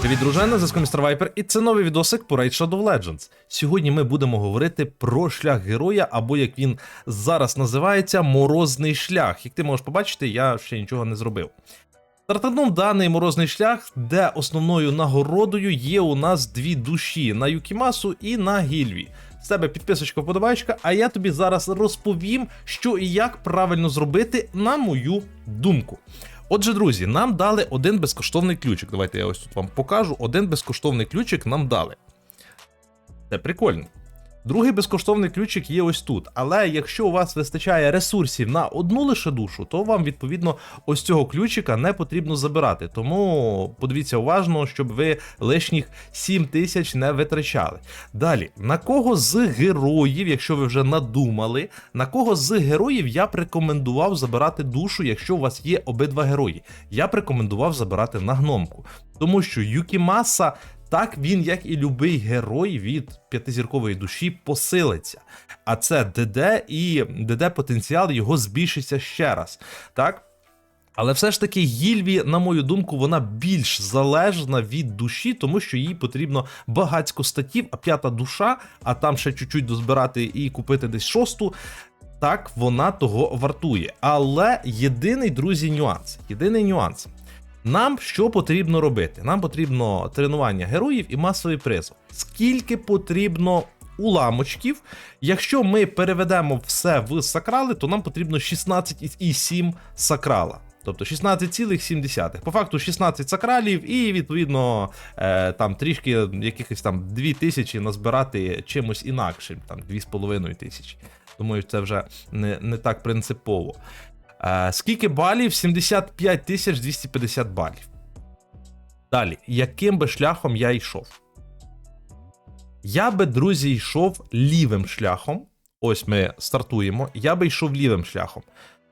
Привіт, дружина, зв'язку Містер Вайпер, і це новий відосик по Raid Shadow Legends. Сьогодні ми будемо говорити про шлях героя, або як він зараз називається, морозний шлях. Як ти можеш побачити, я ще нічого не зробив. Стартанув даний морозний шлях, де основною нагородою є у нас дві душі на Юкімасу і на Гільві. З тебе підписочка, вподобайка, а я тобі зараз розповім, що і як правильно зробити, на мою думку. Отже, друзі, нам дали один безкоштовний ключик. Давайте я ось тут вам покажу. Один безкоштовний ключик нам дали. Це прикольно. Другий безкоштовний ключик є ось тут. Але якщо у вас вистачає ресурсів на одну лише душу, то вам відповідно ось цього ключика не потрібно забирати. Тому подивіться уважно, щоб ви лишніх 7 тисяч не витрачали. Далі, на кого з героїв, якщо ви вже надумали, на кого з героїв я б рекомендував забирати душу, якщо у вас є обидва герої. Я б рекомендував забирати на гномку. Тому що Юкімаса так він, як і любий герой від п'ятизіркової душі, посилиться. А це ДД і ДД потенціал його збільшиться ще раз. Так? Але все ж таки Гільві, на мою думку, вона більш залежна від душі, тому що їй потрібно багацько статів, а п'ята душа, а там ще чуть-чуть дозбирати і купити десь шосту. Так, вона того вартує. Але єдиний, друзі, нюанс. Єдиний нюанс. Нам що потрібно робити? Нам потрібно тренування героїв і масовий призов. Скільки потрібно уламочків? Якщо ми переведемо все в сакрали, то нам потрібно 16,7 сакрала. Тобто 16,7. По факту 16 сакралів, і відповідно е, там трішки якихось там 2000 назбирати чимось інакшим, там 2,5 тисячі. Думаю, це вже не, не так принципово. Скільки балів? 75 тисяч 250 балів. Далі, яким би шляхом я йшов? Я би, друзі, йшов лівим шляхом. Ось ми стартуємо. Я би йшов лівим шляхом.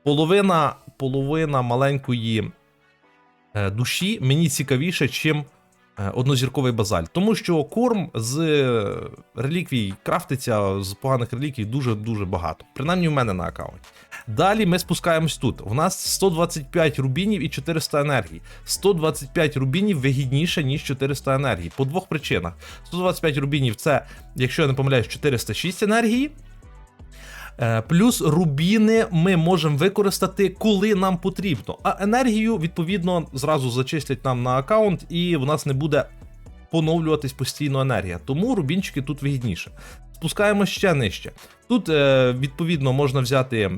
Половина, половина маленької е, душі мені цікавіше, чим однозірковий базаль. Тому що корм з е, реліквій крафтиться з поганих реліквій дуже-дуже багато. Принаймні, у мене на аккаунті. Далі ми спускаємось тут. У нас 125 рубінів і 400 енергії. 125 рубінів вигідніше, ніж 400 енергії. По двох причинах. 125 рубінів це, якщо я не помиляюсь, 406 енергії. Е, Плюс рубіни ми можемо використати, коли нам потрібно. А енергію, відповідно, зразу зачислять нам на аккаунт, і в нас не буде поновлюватись постійно енергія. Тому рубінчики тут вигідніше. Спускаємо ще нижче. Тут, е, відповідно, можна взяти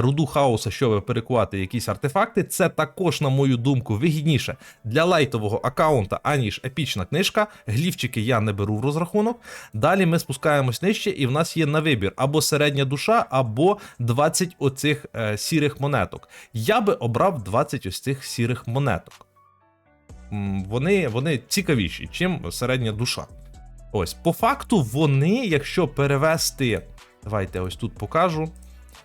руду хаоса, щоб перекувати якісь артефакти. Це також, на мою думку, вигідніше для лайтового аккаунта, аніж епічна книжка. Глівчики я не беру в розрахунок. Далі ми спускаємось нижче, і в нас є на вибір або середня душа, або 20 оцих е, сірих монеток. Я би обрав 20 ось цих сірих монеток. Вони, вони цікавіші, чим середня душа. Ось, по факту, вони, якщо перевести. Давайте ось тут покажу.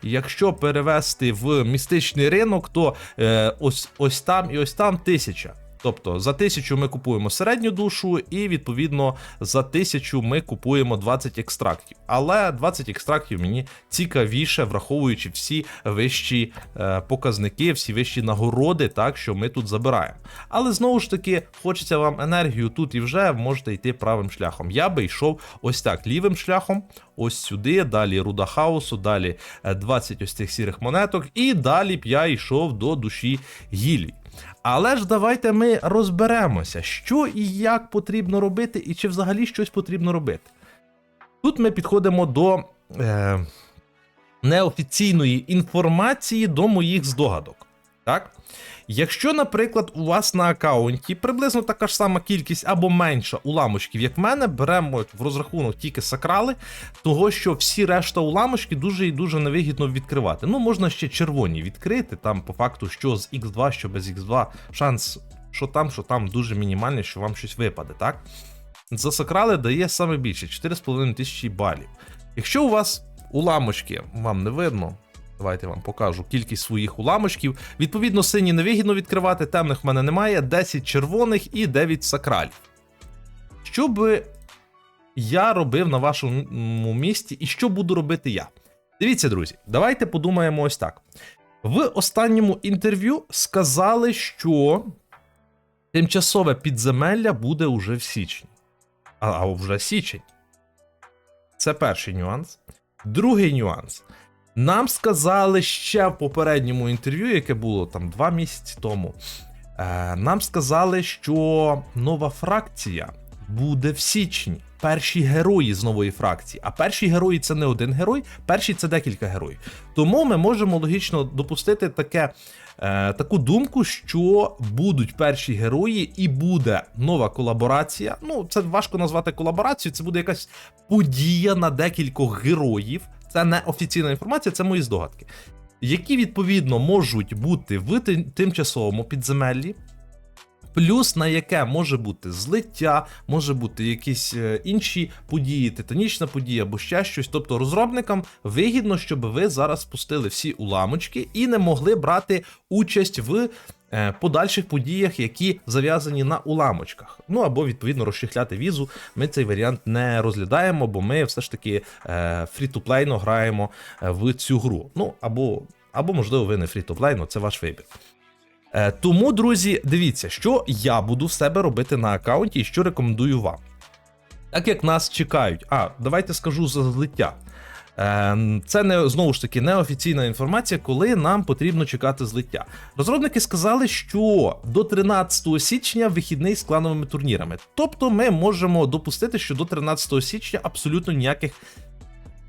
Якщо перевести в містичний ринок, то е, ось, ось там і ось там тисяча. Тобто за тисячу ми купуємо середню душу, і відповідно за тисячу ми купуємо 20 екстрактів. Але 20 екстрактів мені цікавіше, враховуючи всі вищі е, показники, всі вищі нагороди, так що ми тут забираємо. Але знову ж таки, хочеться вам енергію тут і вже можете йти правим шляхом. Я би йшов ось так лівим шляхом, ось сюди, далі руда хаосу, далі е, 20 ось цих сірих монеток, і далі б я йшов до душі гілі. Але ж давайте ми розберемося, що і як потрібно робити, і чи взагалі щось потрібно робити. Тут ми підходимо до е, неофіційної інформації до моїх здогадок. Так? Якщо, наприклад, у вас на аккаунті приблизно така ж сама кількість або менша уламочків, як в мене, беремо в розрахунок тільки сакрали, того що всі решта уламочки дуже і дуже невигідно відкривати. Ну, можна ще червоні відкрити, там по факту, що з X2, що без X2, шанс, що там, що там дуже мінімальний, що вам щось випаде, так? За сакрали дає саме більше 4,5 тисячі балів. Якщо у вас уламочки, вам не видно. Давайте я вам покажу кількість своїх уламочків. Відповідно, сині невигідно відкривати, темних в мене немає, 10 червоних і 9 сакралів. Що би я робив на вашому місці і що буду робити я? Дивіться, друзі, давайте подумаємо ось так. В останньому інтерв'ю сказали, що тимчасове підземелля буде уже в січні. А, а вже січень. Це перший нюанс. Другий нюанс. Нам сказали ще в попередньому інтерв'ю, яке було там два місяці тому. Е, нам сказали, що нова фракція буде в січні. Перші герої з нової фракції. А перші герої це не один герой, перші це декілька героїв. Тому ми можемо логічно допустити таке, е, таку думку, що будуть перші герої, і буде нова колаборація. Ну, це важко назвати колаборацією, це буде якась подія на декількох героїв. Це не офіційна інформація, це мої здогадки. Які відповідно можуть бути в тимчасовому підземеллі, плюс на яке може бути злиття, може бути якісь е, інші події, титанічна подія або ще щось. Тобто розробникам вигідно, щоб ви зараз спустили всі уламочки і не могли брати участь в. Е, Подальших подіях, які зав'язані на уламочках, ну або відповідно розчехляти візу. Ми цей варіант не розглядаємо, бо ми все ж таки фрі-ту-плейно граємо е, в цю гру. Ну або, або можливо, ви не фрі-ту-плейно, це ваш вибір. Е, Тому, друзі, дивіться, що я буду в себе робити на аккаунті і що рекомендую вам. Так як нас чекають, а давайте скажу за злиття. Е, Це не знову ж таки неофіційна інформація, коли нам потрібно чекати злиття. Розробники сказали, що до 13 січня вихідний з клановими турнірами. Тобто ми можемо допустити, що до 13 січня абсолютно ніяких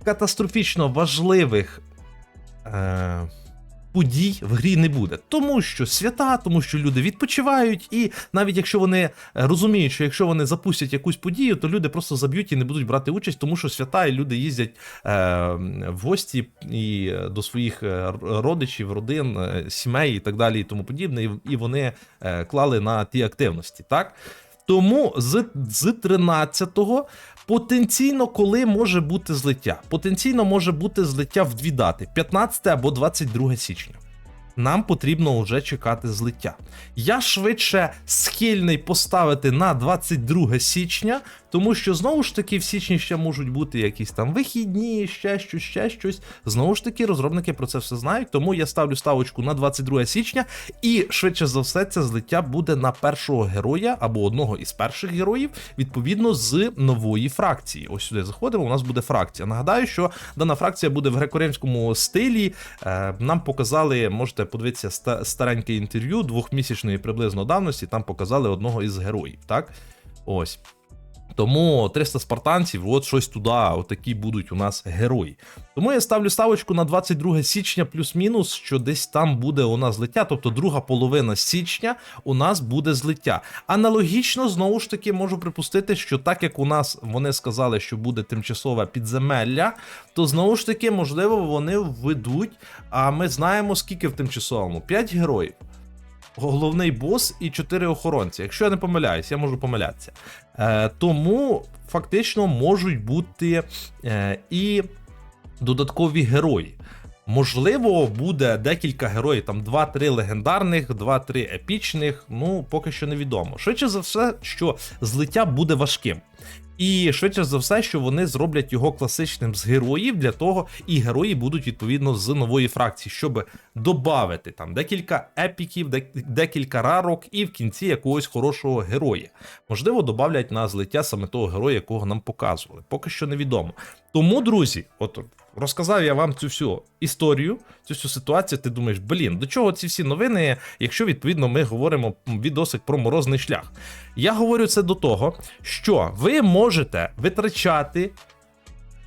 катастрофічно важливих. Е, подій в грі не буде, тому що свята, тому що люди відпочивають, і навіть якщо вони е, розуміють, що якщо вони запустять якусь подію, то люди просто заб'ють і не будуть брати участь, тому що свята і люди їздять е, в гості і до своїх е, родичів, родин, е, сімей і так далі, і тому подібне, і, вони е, клали на ті активності, так? Тому з, з 13-го потенційно коли може бути злиття? Потенційно може бути злиття в дві дати: 15 або 22 січня. Нам потрібно вже чекати злиття. Я швидше схильний поставити на 22 січня, тому що знову ж таки в січні ще можуть бути якісь там вихідні, ще щось, ще щось. Знову ж таки, розробники про це все знають, тому я ставлю ставочку на 22 січня, і швидше за все, це злиття буде на першого героя або одного із перших героїв, відповідно з нової фракції. Ось сюди заходимо. У нас буде фракція. Нагадаю, що дана фракція буде в греко-римському стилі. Е, Нам показали, можете подивитися ста- стареньке інтерв'ю двохмісячної приблизно давності. Там показали одного із героїв. Так, ось. Тому 300 спартанців, от щось туди, отакі будуть у нас герої. Тому я ставлю ставочку на 22 січня плюс-мінус, що десь там буде у нас злиття, тобто друга половина січня у нас буде злиття. Аналогічно, знову ж таки, можу припустити, що так як у нас вони сказали, що буде тимчасове підземелля, то знову ж таки, можливо, вони введуть. А ми знаємо, скільки в тимчасовому: 5 героїв. Головний бос і 4 охоронці. Якщо я не помиляюсь, я можу помилятися. Е, тому фактично можуть бути е, і додаткові герої. Можливо, буде декілька героїв, там 2-3 легендарних, 2-3 епічних. Ну, поки що невідомо. Швидше за все, що злиття буде важким. І швидше за все, що вони зроблять його класичним з героїв для того, і герої будуть відповідно з нової фракції, щоб додати там декілька епіків, декілька рарок, і в кінці якогось хорошого героя. Можливо, додавлять на злиття саме того героя, якого нам показували. Поки що невідомо. Тому, друзі, от розказав я вам цю всю історію, цю всю ситуацію. Ти думаєш, блін, до чого ці всі новини, якщо відповідно ми говоримо відосик про морозний шлях. Я говорю це до того, що ви можете витрачати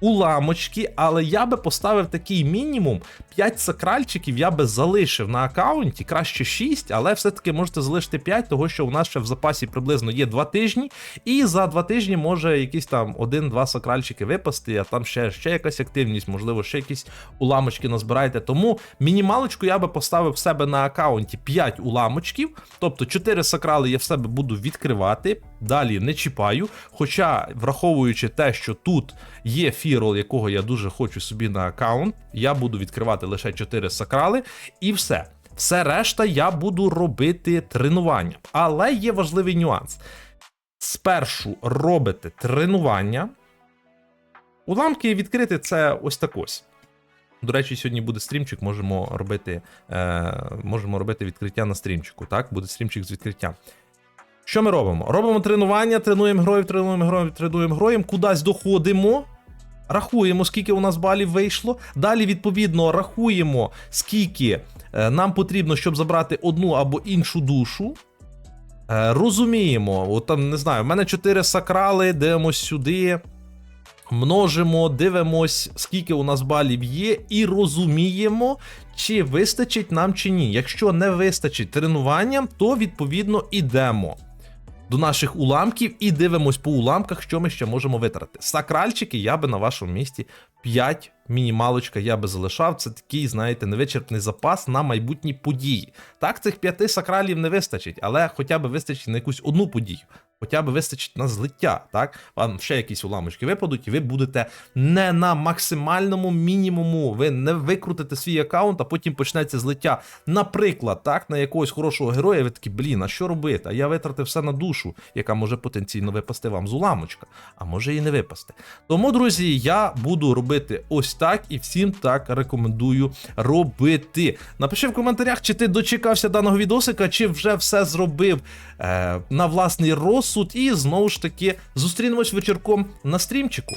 уламочки, але я би поставив такий мінімум. 5 сакральчиків я би залишив на аккаунті, краще 6, але все-таки можете залишити 5, того що у нас ще в запасі приблизно є 2 тижні, і за 2 тижні може якісь там 1-2 сакральчики випасти, а там ще, ще якась активність, можливо, ще якісь уламочки назбираєте. Тому мінімалочку я би поставив в себе на аккаунті 5 уламочків, тобто 4 сакрали я в себе буду відкривати, далі не чіпаю. Хоча, враховуючи те, що тут є фірол, якого я дуже хочу собі на аккаунт, я буду відкривати лише 4 сакрали, і все. Все решта я буду робити тренування. Але є важливий нюанс. Спершу робите тренування. Уламки відкрити це ось так ось. До речі, сьогодні буде стрімчик, можемо робити, е, можемо робити відкриття на стрімчику. Так, буде стрімчик з відкриття. Що ми робимо? Робимо тренування, тренуємо героїв, тренуємо героїв, тренуємо героїв, кудись доходимо. Рахуємо, скільки у нас балів вийшло. Далі, відповідно, рахуємо, скільки е, нам потрібно, щоб забрати одну або іншу душу. Е, розуміємо, от там не знаю, в мене 4 сакрали, дивимось сюди. Множимо, дивимось, скільки у нас балів є, і розуміємо, чи вистачить нам чи ні. Якщо не вистачить тренуванням, то відповідно ідемо до наших уламків і дивимось по уламках, що ми ще можемо витрати. Сакральчики я би на вашому місці 5 мінімалочка я би залишав. Це такий, знаєте, невичерпний запас на майбутні події. Так, цих п'яти сакралів не вистачить, але хоча б вистачить на якусь одну подію. Хоча б вистачить на злиття, так? Вам ще якісь уламочки випадуть, і ви будете не на максимальному мінімуму. Ви не викрутите свій аккаунт, а потім почнеться злиття. Наприклад, так, на якогось хорошого героя, ви такі, блін, а що робити? А я витратив все на душу, яка може потенційно випасти вам з уламочка, а може і не випасти. Тому, друзі, я буду робити ось так і всім так рекомендую робити. Напиши в коментарях, чи ти дочекався даного відосика, чи вже все зробив е, на власний розсуд. І знову ж таки зустрінемось вечірком на стрімчику.